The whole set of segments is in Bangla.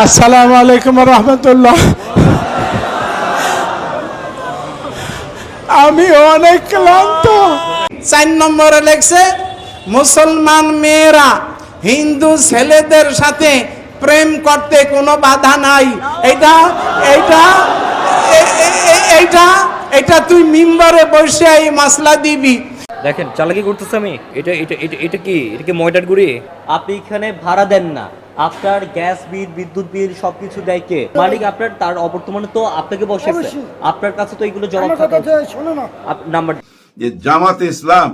আসসালামু আলাইকুম রহমতুল্লাহ। আমি অনেক ক্লান্ত। চার নম্বরে লেখছে মুসলমান মেয়েরা হিন্দু ছেলেদের সাথে প্রেম করতে কোনো বাধা নাই। এটা এটা এ- এ- এ- এইটা এটা তুই মিম্বরে বসে এই মাসলা দিবি। দেখেন চালাকি করতেছে আমি। এটা এটা এটা এটা কি? এটা কি ময়দার গুড়ি? আপনি এখানে ভাড়া দেন না। আপনার গ্যাস বিল বিদ্যুৎ বিল সবকিছু দেয় কে? মালিক আপনার তার অবর্তমানে তো আপনাকে বসেছে। আপনার কাছে তো এগুলো জমা থাকা নাম্বার যে জামাতে ইসলাম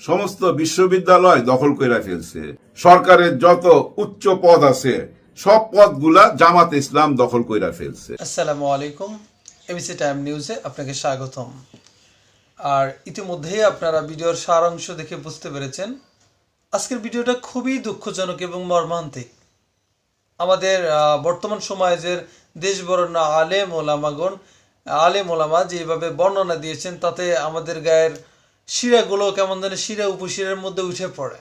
সমস্ত বিশ্ববিদ্যালয় দখল করে ফেলছে। সরকারের যত উচ্চ পদ আছে সব পদগুলা জামাতে ইসলাম দখল করে ফেলছে। আসসালামু আলাইকুম। এবিসি টাইম নিউজে আপনাকে স্বাগতম। আর ইতিমধ্যেই আপনারা ভিডিওর সারাংশ দেখে বুঝতে পেরেছেন আজকের ভিডিওটা খুবই দুঃখজনক এবং মর্মান্তিক। আমাদের বর্তমান সমাজের দেশ বরণ্য আলেম ওলামাগণ, আলেম ওলামা যেভাবে বর্ণনা দিয়েছেন, তাতে আমাদের গায়ের শিরাগুলো কেমন যেন শিরা উপশিরার মধ্যে উঠে পড়ে।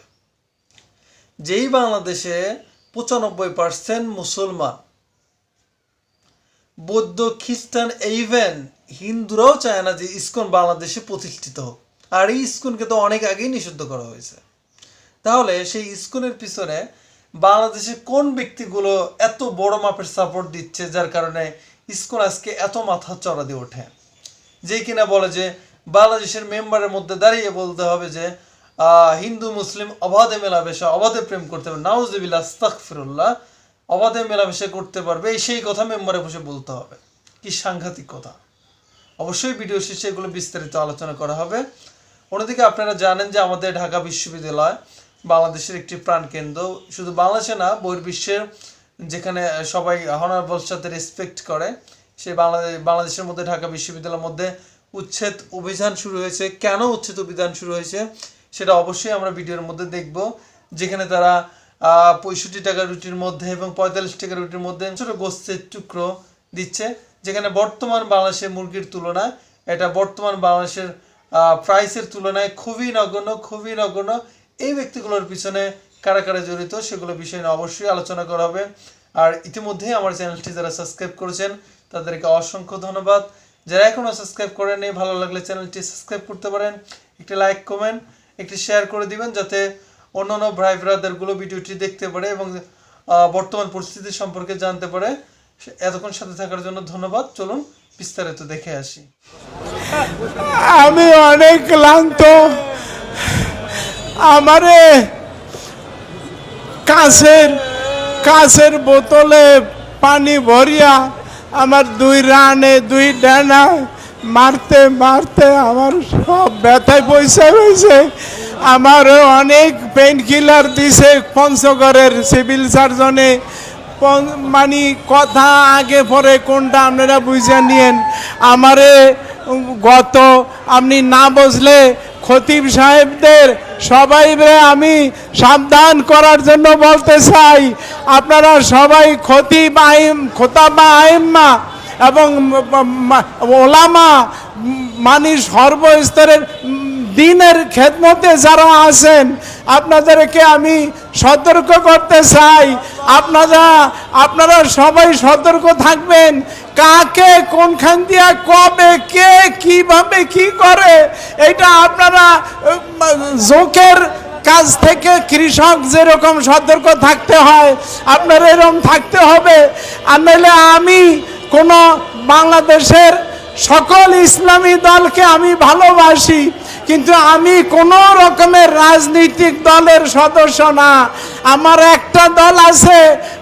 যেই বাংলাদেশে পঁচানব্বই পার্সেন্ট মুসলমান, বৌদ্ধ, খ্রিস্টান ইভেন হিন্দুরাও চায় না যে ইসকন বাংলাদেশে প্রতিষ্ঠিত হোক। আর এই ইসকনকে তো অনেক আগেই নিষিদ্ধ করা হয়েছে। তাহলে সেই ইসকনের পিছনে বাংলাদেশের কোন ব্যক্তিগুলো এত বড় মাপের সাপোর্ট দিচ্ছে যার কারণে ইসকন আজকে এত মাথা চড়া দিয়ে ওঠে? যে কিনা বলে যে বাংলাদেশের মেম্বারের মধ্যে দাঁড়িয়ে বলতে হবে যে হিন্দু, মুসলিম অবাধে মেলামেশা, অবাধে প্রেম করতে হবে নাউজবিল্লা আস্তাকফিরুল্লাহ অবাধে মেলামেশা করতে পারবে, এই সেই কথা মেম্বারে বসে বলতে হবে। কি সাংঘাতিক কথা। অবশ্যই ভিডিও শেষে এগুলো বিস্তারিত আলোচনা করা হবে। অন্যদিকে আপনারা জানেন যে আমাদের ঢাকা বিশ্ববিদ্যালয় বাংলাদেশের একটি প্রাণকেন্দ্র শুধু বাংলাদেশে না বহির্বিশ্বের যেখানে সবাই হনারবল সাথে রেসপেক্ট করে, সেই বাংলাদেশ বাংলাদেশের মধ্যে, ঢাকা বিশ্ববিদ্যালয়ের মধ্যে উচ্ছেদ অভিযান শুরু হয়েছে। কেন উচ্ছেদ অভিযান শুরু হয়েছে, সেটা অবশ্যই আমরা ভিডিওর মধ্যে দেখব। যেখানে তারা পঁয়ষট্টি টাকা রুটির মধ্যে এবং পঁয়তাল্লিশ টাকা রুটির মধ্যে ছোটো গোস্তের টুকরো দিচ্ছে। যেখানে বর্তমান বাংলাদেশের মুরগির তুলনায়, এটা বর্তমান বাংলাদেশের প্রাইসের তুলনায় খুবই নগণ্য খুবই নগণ্য। এই ব্যক্তিগুলোর পিছনে কারা কারা জড়িত সেগুলো বিষয় নিয়ে অবশ্যই আলোচনা করা হবে। আর ইতিমধ্যেই আমার চ্যানেলটি যারা সাবস্ক্রাইব করেছেন, তাদেরকে অসংখ্য ধন্যবাদ। যারা এখনও সাবস্ক্রাইব করেনি ভালো লাগলে চ্যানেলটি সাবস্ক্রাইব করতে পারেন, একটি লাইক, কমেন্ট, একটি শেয়ার করে দিবেন যাতে অন্যান্য ভাই ব্রাদারগুলো ভিডিওটি দেখতে পারে এবং বর্তমান পরিস্থিতি সম্পর্কে জানতে পারে। এতক্ষণ সাথে থাকার জন্য ধন্যবাদ। চলুন বিস্তারিত দেখে আসি। আমি অনেক ক্লান্ত। আমারে কাছের কাছের বোতলে পানি ভরিয়া আমার দুই রানে, দুই ডানা মারতে মারতে আমার সব ব্যথায় পয়সা হয়েছে আমারও অনেক পেন কিলার দিছে পঞ্চগড়ের সিভিল সার্জনে মানে কথা আগে পরে কোনটা আপনারা বুঝে নিয়েন। আমারে গত আপনি না বুঝলে খতিব সাহেবদের সবাই আমি সাবধান করার জন্য বলতে চাই। আপনারা সবাই খতিব আইম খোতাবা আইম্মা এবং ওলামা মানে সর্বস্তরের দিনের খেদমতে যারা আছেন, আপনাদেরকে আমি সতর্ক করতে চাই। আপনারা আপনারা সবাই সতর্ক থাকবেন। কাকে কোনখান দিয়া, কবে, কে, কীভাবে, কি করে? এটা আপনারা জোকের কাজ থেকে কৃষক যেরকম সতর্ক থাকতে হয়, আপনার এরকম থাকতে হবে। আর নাহলে আমি কোনো বাংলাদেশের সকল ইসলামী দলকে আমি ভালোবাসি। কিন্তু আমি কোনো রকমের রাজনৈতিক দলের সদস্য না। আমার একটা দল আছে,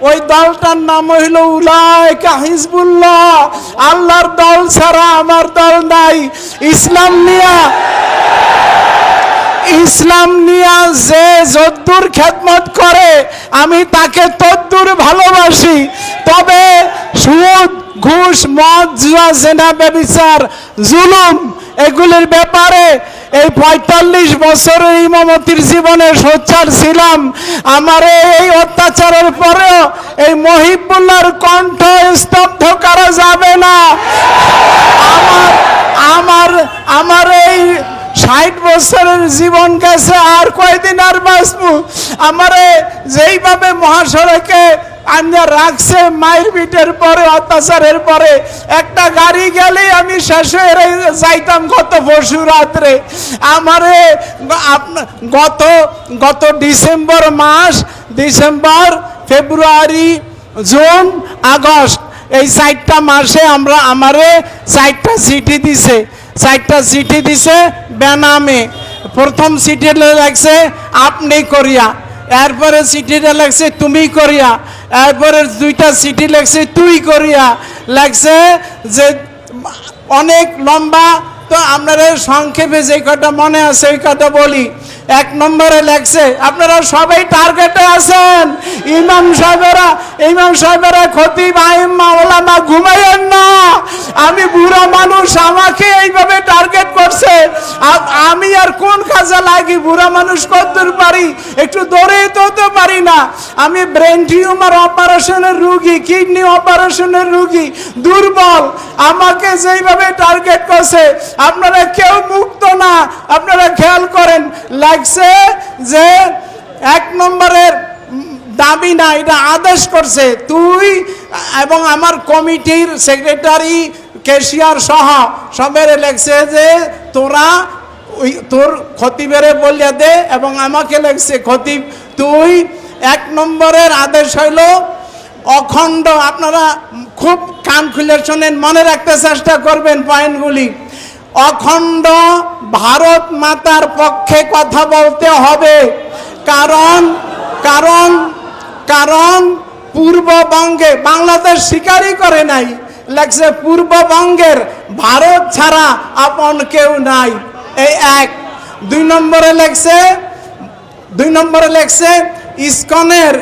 ওই দলটার নাম হইল উলায়কা হিজবুল্লাহ। আল্লাহর দল ছাড়া আমার দল নাই। ইসলাম নিয়া ইসলাম নিয়া যে যদ্দুর খেদমত করে, আমি তাকে তদ্দুর ভালোবাসি। তবে সুদ, ঘুষ, মদ, জুয়া, জেনা, ব্যবিচার, জুলুম এগুলির ব্যাপারে এই পঁয়তাল্লিশ বছরের ইমামতির জীবনে সোচ্চার ছিলাম। আমার এই অত্যাচারের পরেও এই মহিবুল্লার কণ্ঠ স্তব্ধ করা যাবে না। আমার আমার আমার এই ষাট বছরের জীবন গেছে, আর কয়দিন আর বাঁচবো? আমারে যেইভাবে মহাসড়কে আমরা রাখছে মায়ের পিঠের পরে, অত্যাচারের পরে। একটা গাড়ি গেলে আমি শেষ হয়ে যাইতাম গত পরশু রাত্রে। আমারে গত গত ডিসেম্বর মাস, ডিসেম্বর, ফেব্রুয়ারি, জুন, আগস্ট, এই চারটা মাসে আমরা আমারে চারটা সিটি দিছে। চারটা সিটি দিছে বেনামে। প্রথম সিটিতে লাগছে আপনি করিয়া। এরপরে চিঠিটা লাগছে তুমি করিয়া। এরপরে দুইটা চিঠি লাগছে তুই করিয়া। লাগছে যে, অনেক লম্বা। তো আপনারা সংক্ষেপে যে কটা মনে আছে ওই কথা বলি। এক নম্বরে লেখছে, আপনারা সবাই টার্গেটে আছেন। ইমাম সাহেবেরা ইমাম সাহেবেরা খতিব আইম্মা ওলামা ঘুমাইয়েন না। আমি বুড়া মানুষ, আমাকে এইভাবে টার্গেট করছে। আমি আর কোন কাজে লাগি? বুড়া মানুষ কতদূর পারি? একটু দৌড়ে তো পারি না। আমি ব্রেন টিউমার অপারেশনের রুগী কিডনি অপারেশনের রুগী, দুর্বল। আমাকে যেইভাবে টার্গেট করছে, আপনারা কেউ মুক্ত না। আপনারা খেয়াল করেন লাগছে যে এক নম্বরের দাবি না, এটা আদেশ করছে তুই এবং আমার কমিটির সেক্রেটারি কেশিয়ার সহ সবের লেগছে যে তোরা ওই তোর খতিবেরে বলিয়া দে এবং আমাকে লেগছে খতিব, তুই এক নম্বরের আদেশ হইল অখণ্ড। আপনারা খুব কান খুলে শোনেন, মনে রাখতে চেষ্টা করবেন পয়েন্টগুলি অখণ্ড ভারত মাতার পক্ষে কথা বলতে হবে। কারণ কারণ কারণ পূর্ববঙ্গে বাংলাদেশ স্বীকারই করে নাই লাগছে পূর্ববঙ্গের ভারত ছাড়া আপন কেউ নাই। এই এক। দুই নম্বরে লেগছে দুই নম্বরে লেখছে, ইস্কনের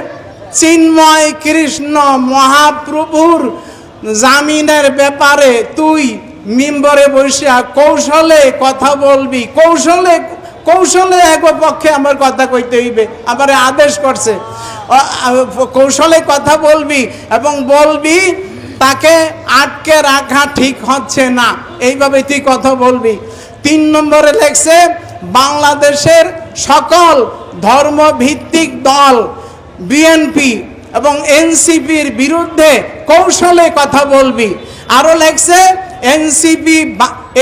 চিন্ময় কৃষ্ণ মহাপ্রভুর জামিনের ব্যাপারে তুই মিম্বরে বসিয়া কৌশলে কথা বলবি, কৌশলে কৌশলে এক পক্ষে আমার কথা কইতে হইবে আবার আদেশ করছে। কৌশলে কথা বলবি এবং বলবি, তাকে আটকে রাখা ঠিক হচ্ছে না, এইভাবে তুই কথা বলবি। তিন নম্বরে লেখছে, বাংলাদেশের সকল ধর্মভিত্তিক দল, বিএনপি এবং এনসিপির বিরুদ্ধে কৌশলে কথা বলবি। আরও লেখছে এনসিপি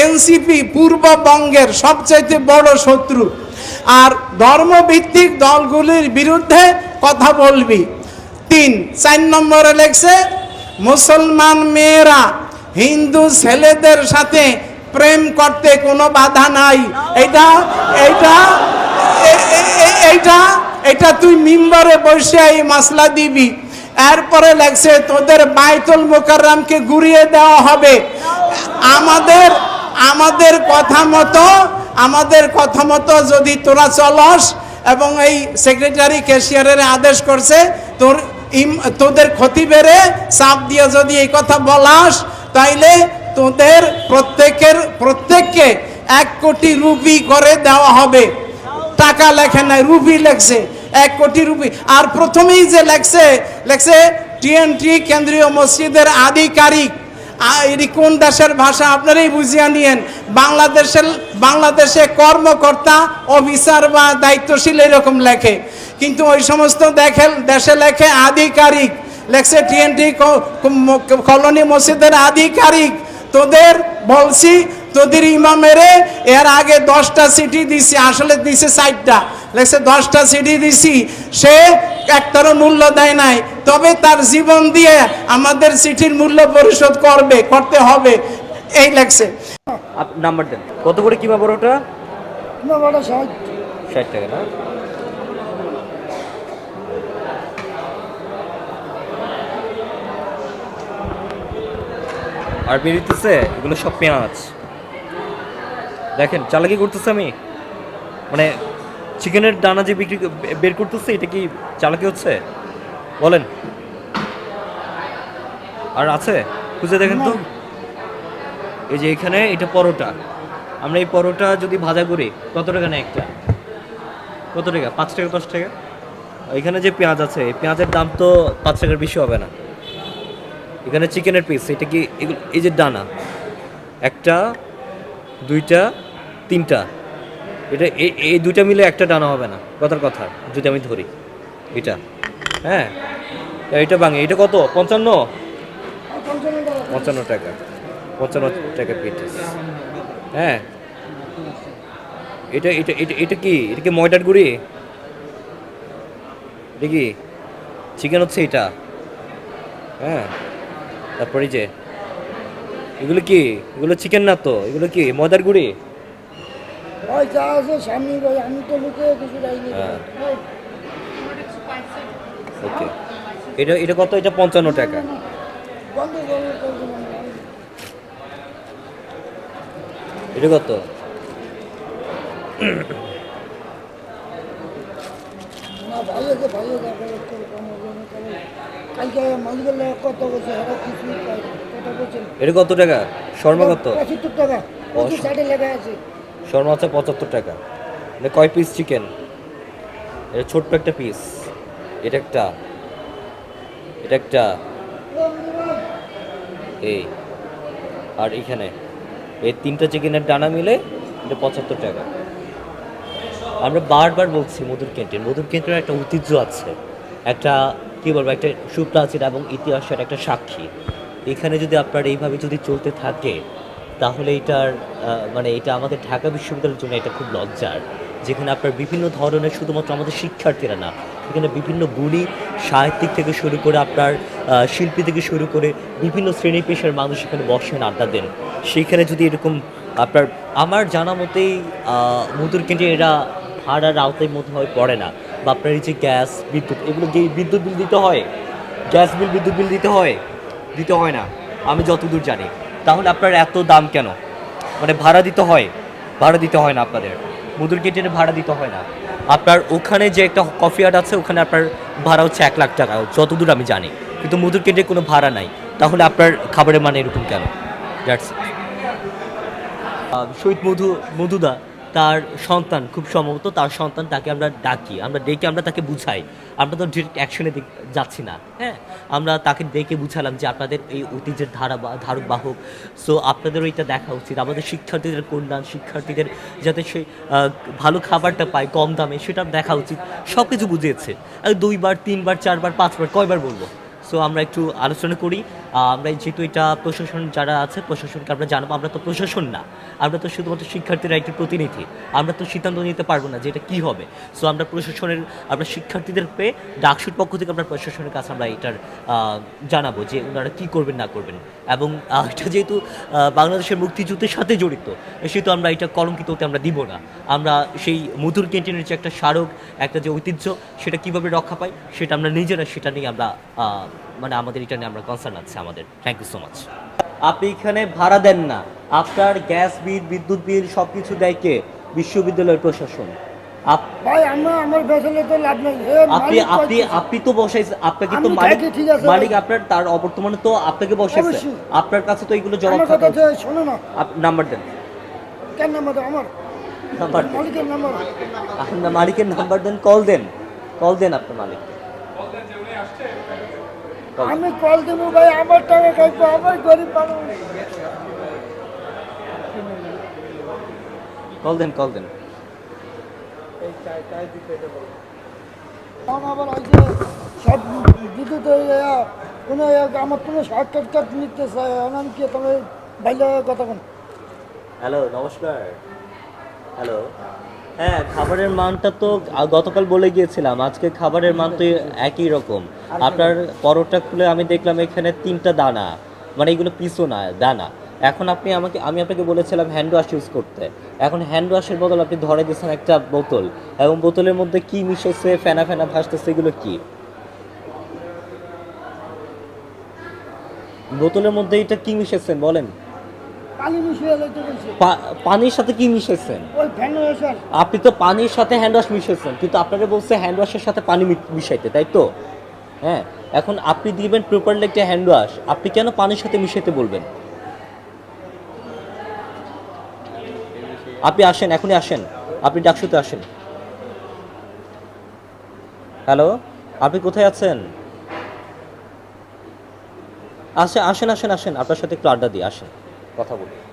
এনসিপি পূর্ববঙ্গের সবচাইতে বড় শত্রু। আর ধর্মভিত্তিক দলগুলির বিরুদ্ধে কথা বলবি। তিন, চার নম্বরে লেখছে মুসলমান মেয়েরা হিন্দু ছেলেদের সাথে প্রেম করতে কোনো বাধা নাই। এটা এটা এইটা এটা তুই মিম্বরে বসে এই মাসলা দিবি। এরপরে লাগছে তোদের বাইতুল মোকাররামকে ঘুরিয়ে দেওয়া হবে। আমাদের আমাদের কথা মতো, আমাদের কথা মতো যদি তোরা চলস এবং এই সেক্রেটারি ক্যাশিয়ারের আদেশ করছে, তোর তোদের ক্ষতি বেড়ে চাপ দিয়ে যদি এই কথা বলাস, তাইলে তোদের প্রত্যেকের, প্রত্যেককে এক কোটি রুপি করে দেওয়া হবে। টাকা লেখে নাই, রুপি লেখছে, এক কোটি রুপি। আর প্রথমেই যে লেখছে লেখছে টিএনটি কেন্দ্রীয় মসজিদের আধিকারিক। এটি কোন দেশের ভাষা আপনারাই বুঝিয়া নিয়েন? বাংলাদেশের, বাংলাদেশে কর্মকর্তা, অফিসার বা দায়িত্বশীল এরকম লেখে। কিন্তু ওই সমস্ত দেখে দেশে লেখে আধিকারিক। লেখছে টিএনটি কলোনি মসজিদের আধিকারিক। তোদের বলছি, তোদের ইমামেরে এর আগে দশটা সিটি দিছি, আসলে দিছে চারটা লেখছে দশটা সিটি দিছি, সে একটারও মূল্য দেয় নাই। তবে তার জীবন দিয়ে আমাদের চিঠির মূল্য পরিশোধ করবে করতে হবে। এই লেখছে। আপ- নাম্বার দেন। কত করে কিমা বড়টা ষাট। ষাট টাকা না? আর বেরিতেছে এগুলো সব পেঁয়াজ। দেখেন চালাকি করতেছে আমি। মানে চিকেনের দানা যে বিক্রি বের করতেছে এটা কি চালাকি হচ্ছে? বলেন। আর আছে? খুঁজে দেখেন তো। এই যে এখানে এটা পরোটা। আমরা এই পরোটা যদি ভাজা করি কত টাকা নেয় একটা? কত টাকা? পাঁচ টাকা দশ টাকা? এখানে যে পেঁয়াজ আছে এই পেঁয়াজের দাম তো পাঁচ টাকার বেশি হবে না। এখানে চিকেনের পিস এটা কি এগুলো এই যে ডানা একটা দুইটা তিনটা। এটা এই- দুইটা মিলে একটা ডানা হবে না, কথার কথা, যদি আমি ধরি, এটা হ্যাঁ? এটা ভাঙে এটা কত? পঞ্চান্ন? পঞ্চান্ন টাকা পঞ্চান্ন টাকা পিস হ্যাঁ? এটা এটা এটা এটা কি? এটা কি ময়দার গুঁড়ি? এটা কি? চিকেন হচ্ছে এটা হ্যাঁ? তারপরে যে, এগুলো কি? এগুলো চিকেন না তো? এগুলো কি? ময়দার গুঁড়ি? ভাই যা আছে সামনে ভাই আমি তো লুকে কিছু যাইনি হ্যাঁ। ওকে এটা এটা কত? এটা পঞ্চান্ন টাকা। এটা কত? হ্যাঁ এটা কত টাকা? শর্মা কত? পঁচাত্তর টাকা। লেখা আছে। শর্মা হচ্ছে পঁচাত্তর টাকা। এটা কয় পিস চিকেন এটা ছোট্ট একটা পিস এটা একটা। এটা একটা। এই। আর এখানে। এই তিনটা চিকেনের ডানা মিলে এটা পঁচাত্তর টাকা। আমরা বারবার বলছি মধুর ক্যান্টিন মধুর ক্যান্টিনের একটা ঐতিহ্য আছে। একটা, কী বলব, একটা সুপ্রাচীন এবং ইতিহাসের একটা সাক্ষী। এখানে যদি আপনার এইভাবে যদি চলতে থাকে তাহলে এটার মানে এটা আমাদের ঢাকা বিশ্ববিদ্যালয়ের জন্য এটা খুব লজ্জার। যেখানে আপনার বিভিন্ন ধরনের শুধুমাত্র আমাদের শিক্ষার্থীরা না এখানে বিভিন্ন গুণী, সাহিত্যিক থেকে শুরু করে আপনার শিল্পী থেকে শুরু করে বিভিন্ন শ্রেণি পেশার মানুষ এখানে বসেন, আড্ডা দেন। সেইখানে যদি এরকম আপনার, আমার জানা মতেই মধুর কেন্দ্রে এরা ভাড়ার আওতায় মধ্যে হয়, পড়ে না। বা আপনার এই যে গ্যাস, বিদ্যুৎ, এগুলো কি বিদ্যুৎ বিল দিতে হয়? গ্যাস বিল, বিদ্যুৎ বিল দিতে হয়? দিতে হয় না। আমি যতদূর জানি। তাহলে আপনার এত দাম কেন? মানে ভাড়া দিতে হয়। ভাড়া দিতে হয় না আপনাদের। মধুর কেন্টিনে ভাড়া দিতে হয় না। আপনার ওখানে যে একটা কফি আর্ট আছে, ওখানে আপনার ভাড়া হচ্ছে এক লাখ টাকা। যতদূর আমি জানি। কিন্তু মধুর কেন্দ্রে কোনো ভাড়া নাই। তাহলে আপনার খাবারের মানে এরকম কেন? দ্যাটস শহীদ মধু, মধুদা তার সন্তান, খুব সম্ভবত তার সন্তান তাকে আমরা ডাকি, আমরা ডেকে আমরা তাকে বুঝাই। আমরা তো ডিরেক্ট অ্যাকশনে যাচ্ছি না হ্যাঁ? আমরা তাকে ডেকে বুঝালাম যে আপনাদের এই ঐতিহ্যের ধারা বা ধারক বাহক সো আপনাদেরও এটা দেখা উচিত। আমাদের শিক্ষার্থীদের কল্যাণ, শিক্ষার্থীদের যাতে সে ভালো খাবারটা পায় কম দামে, সেটা দেখা উচিত। সব কিছু বুঝিয়েছে দুইবার, তিনবার, চারবার, পাঁচবার, কয়বার বলব? সো আমরা একটু আলোচনা করি। আমরা যেহেতু এটা প্রশাসন যারা আছে, প্রশাসনকে আমরা জানাব, আমরা তো প্রশাসন না। আমরা তো শুধুমাত্র শিক্ষার্থীরা একটি প্রতিনিধি। আমরা তো সিদ্ধান্ত নিতে পারব না যে এটা কী হবে। সো আমরা প্রশাসনের, আমরা শিক্ষার্থীদের পেয়ে ডাকসুর পক্ষ থেকে আমরা প্রশাসনের কাছে আমরা এটার জানাব যে ওনারা কী করবেন, না করবেন। এবং এটা যেহেতু বাংলাদেশের মুক্তিযুদ্ধের সাথে জড়িত, সেহেতু আমরা এটা কলঙ্কিত হতে আমরা দিব না। আমরা সেই মধুর ক্যান্টিনের যে একটা স্মারক, একটা যে ঐতিহ্য, সেটা কীভাবে রক্ষা পাই সেটা আমরা নিজেরা, সেটা নিয়ে আমরা মানে আমাদের এটা নিয়ে আমরা কনসার্ন আছে আমাদের। থ্যাংক ইউ সো মাচ আপনি এখানে ভাড়া দেন না। আপনার গ্যাস বিল বিদ্যুৎ বিল সব কিছু দেয় কে? বিশ্ববিদ্যালয়ের প্রশাসন। ভাই আমরা আমার বেসলে তো লাভ নেই। আপনি আপনি আপনি তো বসাইছেন আপনাকে তো মালিক আপনার তার অবর্তমানে তো আপনাকে বসাইছে। আপনার কাছে তো এগুলো জমা শোনো না। নাম্বার দেন। কেন নাম্বার আমার? নাম্বার মালিকের নাম্বার। আপনার মালিকের নাম্বার দেন কল দেন। কল দেন আপনার মালিক। কল দেন। আমি কল দেবো ভাই আমার টাকা খাইবো আমার গরিব মানুষ। কল দেন কল দেন। আবার সব বিদ্যুৎ কোনো আমার কোনো শর্টকাট কাট নিতে এখন আমি কি কথা হ্যালো নমস্কার। হ্যালো। হ্যাঁ খাবারের মানটা তো গতকাল বলে গিয়েছিলাম, আজকে খাবারের মান তো একই রকম। আপনার পরোটা খুলে আমি দেখলাম এখানে তিনটা দানা মানে এগুলো পিসও না, দানা। এখন আপনি আমাকে আমি আপনাকে বলেছিলাম হ্যান্ড ওয়াশ ইউজ করতে। এখন হ্যান্ড ওয়াশের বদল আপনি ধরে দিয়েছেন একটা বোতল, এবং বোতলের মধ্যে কি মিশেছে ফেনা ফেনা ভাসতেছে, এগুলো কি? বোতলের মধ্যে এটা কি মিশেছেন বলেন। পানির সাথে কি মিশেছেন আপনি তো পানির সাথে হ্যান্ড ওয়াশ মিশিয়েছেন কিন্তু আপনারা বলছে হ্যান্ড ওয়াশের সাথে পানি মিশাইতে তাই তো? হ্যাঁ এখন আপনি দিবেন প্রপারলি একটা হ্যান্ড ওয়াশ আপনি কেন পানির সাথে মিশাইতে বলবেন? আপনি আসেন এখনই আসেন আপনি ডাকসুতে আসেন। হ্যালো আপনি কোথায় আছেন? আসে আসেন আসেন আসেন আপনার সাথে একটু আড্ডা দিই আসেন। কথা বলি।